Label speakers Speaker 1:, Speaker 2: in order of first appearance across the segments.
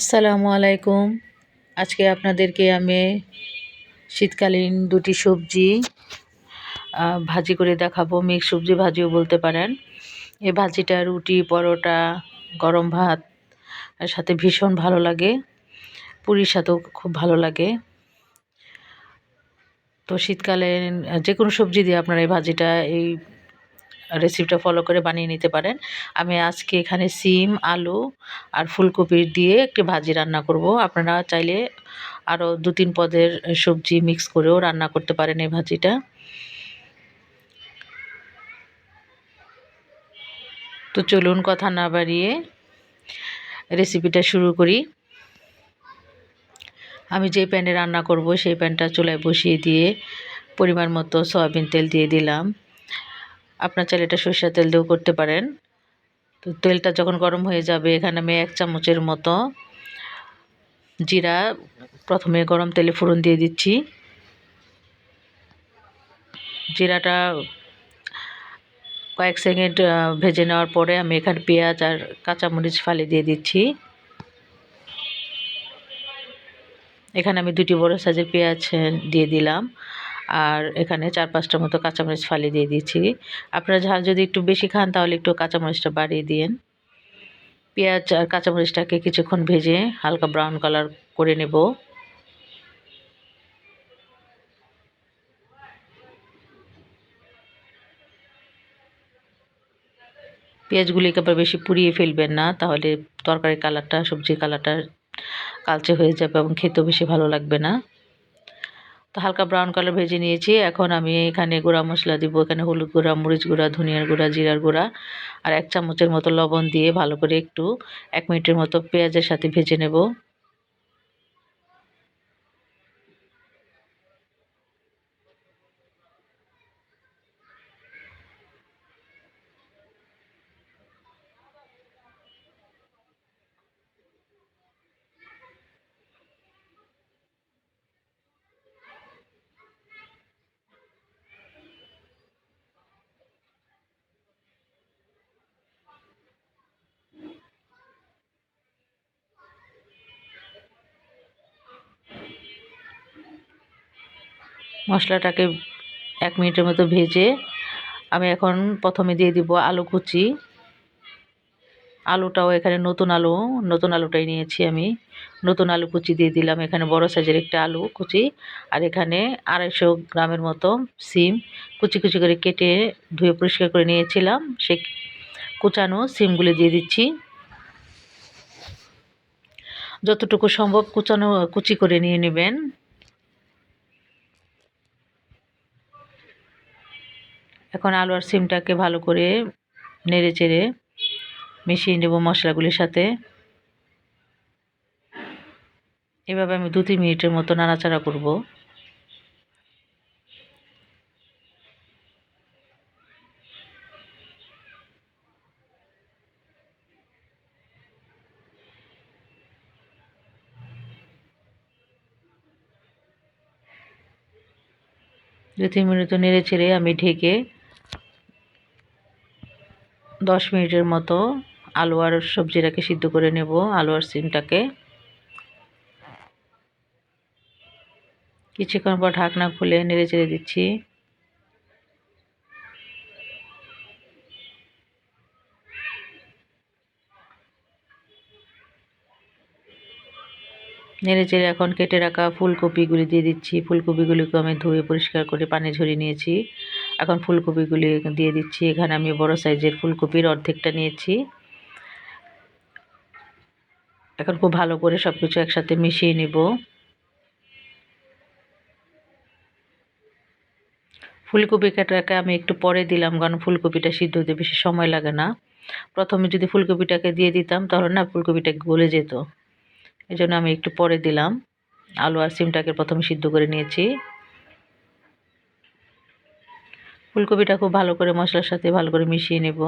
Speaker 1: আসসালামু আলাইকুম। আজকে আপনাদেরকে আমি শীতকালীন দুটি সবজি ভাজি করে দেখাবো। মিক্স সবজি ভাজিও বলতে পারেন। এই ভাজিটা রুটি, পরোটা, গরম ভাত সাথে ভীষণ ভালো লাগে। পুরীর সাথেও খুব ভালো লাগে। তো শীতকালে যে কোনো সবজি দিয়ে আপনারা এই ভাজিটা, এই রেসিপিটা ফলো করে বানিয়ে নিতে পারেন। আমি আজকে এখানে সিম, আলু আর ফুলকপির দিয়ে একটি ভাজি রান্না করব। আপনারা চাইলে আরও দু তিন পদের সবজি মিক্স করেও রান্না করতে পারেন এই ভাজিটা। তো চলুন কথা না বাড়িয়ে রেসিপিটা শুরু করি। আমি যে প্যানে রান্না করব সেই প্যানটা চুলায় বসিয়ে দিয়ে পরিমাণ মতো সয়াবিন তেল দিয়ে দিলাম। আপনার চাইলে এটা সরষের তেল দিয়েও করতে পারেন। তো তেলটা যখন গরম হয়ে যাবে, এখানে আমি এক চামচের মতো জিরা প্রথমে গরম তেলে ফোড়ন দিয়ে দিচ্ছি। জিরাটা কয়েক সেকেন্ড ভেজে নেওয়ার পরে আমি এখানে পেঁয়াজ আর কাঁচামরিচ ফালি দিয়ে দিচ্ছি। এখানে আমি দুটি বড় সাইজের পেঁয়াজ দিয়ে দিলাম। আর এখানে চার পাঁচটা মতো কাঁচামরিচ ফালি দিয়ে দিচ্ছি আপনারা ঝাল যদি একটু বেশি খান, তাহলে একটু কাঁচামরিচটা বাড়িয়ে দিন। পেঁয়াজ আর কাঁচামরিচটাকে কিছুক্ষণ ভেজে হালকা ব্রাউন কালার করে নেব। পেঁয়াজগুলিকে আবার বেশি পুড়িয়ে ফেলবেন না, তাহলে তরকারির কালারটা সবজির কালারটা কালচে হয়ে যাবে এবং খেতেও বেশি ভালো লাগবে না। তো হালকা ব্রাউন কালার ভেজে নিয়েছি। এখন আমি এখানে গুঁড়া মশলা দিব, এখানে হলুদ গুঁড়া, মরিচ গুঁড়া, ধনিয়ার গুঁড়া, জিরার গুঁড়া আর এক চামচের মতো লবণ দিয়ে ভালো করে একটু এক মিনিটের মতো পেঁয়াজের সাথে ভেজে নেব। মশলাটাকে এক মিনিটের মতো ভেজে আমি এখন প্রথমে দিয়ে দিব আলু কুচি। আলুটাও এখানে নতুন আলু, নতুন আলুটাই নিয়েছি আমি। নতুন আলু কুচি দিয়ে দিলাম, এখানে বড় সাইজের একটা আলু কুচি। আর এখানে আড়াইশো গ্রামের মতো সিম কুচি কুচি করে কেটে ধুয়ে পরিষ্কার করে নিয়েছিলাম। সেই কুচানো সিমগুলি দিয়ে দিচ্ছি। যতটুকু সম্ভব কুচানো, কুচি করে নিয়ে নেবেন। এখন আলু আর সিমটাকে ভালো করে নেড়ে চেড়ে মিশিয়ে নেব মশলাগুলির সাথে। এভাবে আমি দু তিন মিনিটের মতো নাড়াচাড়া করব। দু তিন মিনিট নেড়ে ছেড়ে আমি ঢেকে দশ মিনিটের মতো আলু আর সবজিটাকে সিদ্ধ করে নেব, আলু আর সিমটাকে। কিছুক্ষণ পর ঢাকনা খুলে নেড়ে চেড়ে দিচ্ছি। নেড়ে চেড়ে এখন কেটে রাখা ফুলকপিগুলি দিয়ে দিচ্ছি। ফুলকপিগুলিকে আমি ধুয়ে পরিষ্কার করে পানি ঝরিয়ে নিয়েছি। এখন ফুলকপিগুলি দিয়ে দিচ্ছি। এখানে আমি বড় সাইজের ফুলকপির অর্ধেকটা নিয়েছি। এখন খুব ভালো করে সব কিছু একসাথে মিশিয়ে নেব। ফুলকপি কাটাকে আমি একটু পরে দিলাম, কারণ ফুলকপিটা সিদ্ধ হতে বেশি সময় লাগে না। প্রথমে যদি ফুলকপিটাকে দিয়ে দিতাম, তাহলে না ফুলকপিটা গলে যেত। এই জন্য আমি একটু পরে দিলাম। আলু আর সিমটাকে প্রথমে সিদ্ধ করে নিয়েছি। ফুলকপিটা খুব ভালো করে মশলার সাথে ভালো করে মিশিয়ে নেব।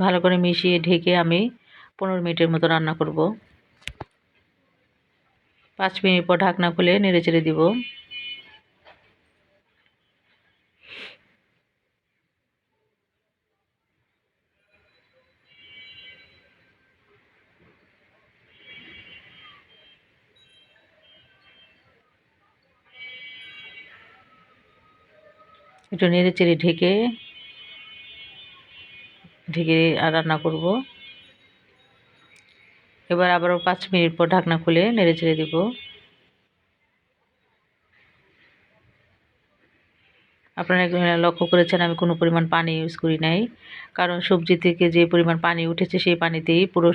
Speaker 1: ভালো করে মিশিয়ে ঢেকে আমি পনেরো মিনিটের মতো রান্না করব। পাঁচ মিনিট পর ঢাকনা খুলে নেড়ে চেড়ে দিব। একটু নেড়ে চেড়ে ঢেকে ঢেকে রান্না করব। এবার আবারও পাঁচ মিনিট পর ঢাকনা খুলে নেড়ে চেড়ে দিব। আপনারা লক্ষ্য করেছেন, আমি কোনো পরিমাণ পানি ইউজ করি নাই, কারণ সবজি থেকে যে পরিমাণ পানি উঠেছে সেই পানিতেই পুরো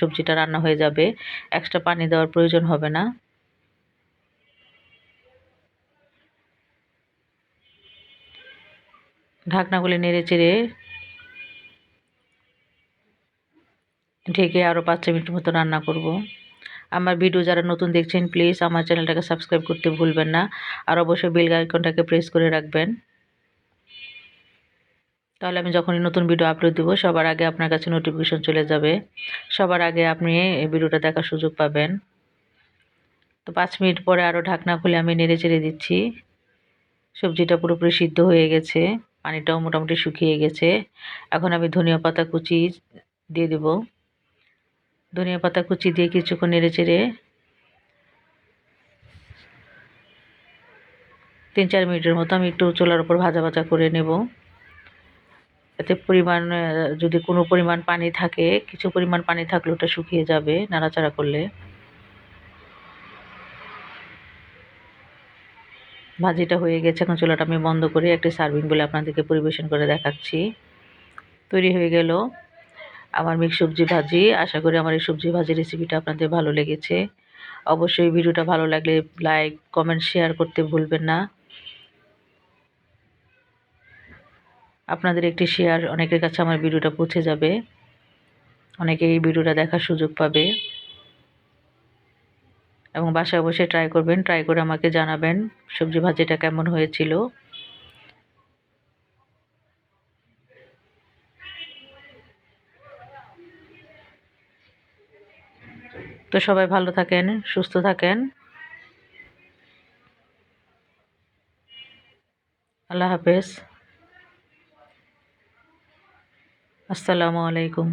Speaker 1: সবজিটা রান্না হয়ে যাবে। এক্সট্রা পানি দেওয়ার প্রয়োজন হবে না। ঢাকনাগুলি নেড়ে চেড়ে ঢেকে আরও পাঁচ ছ মিনিট মতো রান্না করব। আমার ভিডিও যারা নতুন দেখছেন প্লিজ আমার চ্যানেলটাকে সাবস্ক্রাইব করতে ভুলবেন না। আর অবশ্যই বেল আইকনটাকে প্রেস করে রাখবেন। তাহলে আমি যখনই নতুন ভিডিও আপলোড দেবো, সবার আগে আপনার কাছে নোটিফিকেশন চলে যাবে। সবার আগে আপনি এই ভিডিওটা দেখার সুযোগ পাবেন। তো পাঁচ মিনিট পরে আরও ঢাকনা খুলে আমি নেড়ে চেড়ে দিচ্ছি। সবজিটা পুরোপুরি সিদ্ধ হয়ে গেছে। পানিটাও মোটামুটি শুকিয়ে গেছে। এখন আমি ধনিয়া পাতা কুচি দিয়ে দেব। ধনিয়া পাতা কুচি দিয়ে কিছুক্ষণ নেড়ে চেড়ে তিন চার মিনিটের মতো আমি একটু চুলার উপর ভাজা ভাজা করে নেব। এতে পরিমাণ, যদি কোনো পরিমাণ পানি থাকে, কিছু পরিমাণ পানি থাকলে ওটা শুকিয়ে যাবে নাড়াচাড়া করলে। ভাজিটা হয়ে গেছে। এখন চুলাটা আমি বন্ধ করে একটি সার্ভিং বলে আপনাদেরকে পরিবেশন করে দেখাচ্ছি। তৈরি হয়ে গেল আমার মিক্স সবজি ভাজি। আশা করি আমার এই সবজি ভাজি রেসিপিটা আপনাদের ভালো লেগেছে। অবশ্যই ভিডিওটা ভালো লাগলে লাইক কমেন্ট শেয়ার করতে ভুলবেন না। আপনাদের একটি শেয়ার অনেকের কাছে আমার ভিডিওটা পৌঁছে যাবে। অনেকে এই ভিডিওটা দেখার সুযোগ পাবে। এবং বাসায় বসে ট্রাই করবেন ট্রাই করে আমাকে জানাবেন সবজি ভাজিটা কেমন হয়েছিল। তো সবাই ভালো থাকেন, সুস্থ থাকেন। আল্লাহ হাফেজ। আসসালামু আলাইকুম।